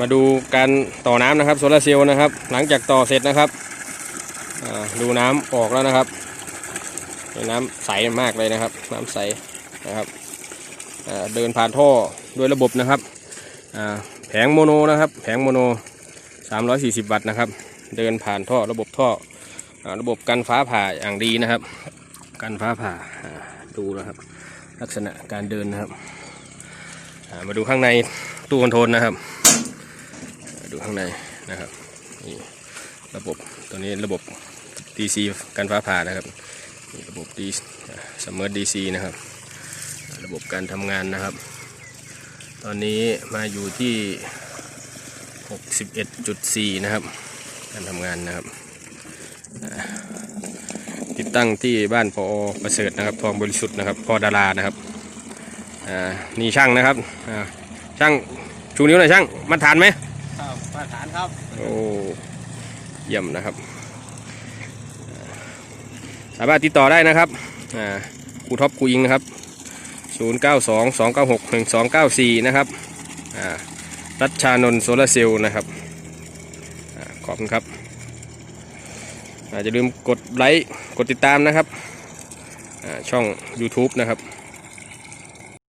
มาดูการต่อน้ำนะครับโซลาร์เซลล์นะครับ หลังจากต่อเสร็จนะครับดูน้ำออกแล้วนะครับน้ำใสมากเลยนะครับ น้ำใสนะครับเดินผ่านท่อด้วยระบบนะครับแผงโมโนนะครับ แผงโมโน 340 วัตต์นะครับ เดินผ่านท่อระบบท่ออระบบกันฟ้าผ่าอย่างดีนะครับ กันฟ้าผ่าดูนะครับ ลักษณะการเดินนะครับ มาดูข้างในตู้คอนโทรลนะครับ ดูข้างในนะครับนี่ระบบตัวนี้ระบบ DC กันฟ้าผ่านะครับนี่ระบบ D สมอร์ DC นะครับ ระบบการทำงานนะครับ ตอนนี้มาอยู่ที่ 61.4 นะครับ การทำงานนะครับติดตั้งที่บ้านพอประเสริฐนะครับ ทองบริสุทธิ์นะครับพอดารานะครับ อ่านี่ช่างนะครับอ่าช่างชูนิ้วหน่อยช่างมาทานไหมครับมาตรฐานครับโอ้เยี่ยมนะครับอ่าสามารถติดต่อได้นะครับอ่าครูท็อปครูอิงนะครับ 092 296 1294 นะครับอ่ารัชชานนท์โซลาร์เซลล์นะครับอาขอบคุณครับอาอย่าลืมกดไลค์กดติดตามนะครับอ่าช่อง YouTube นะครับ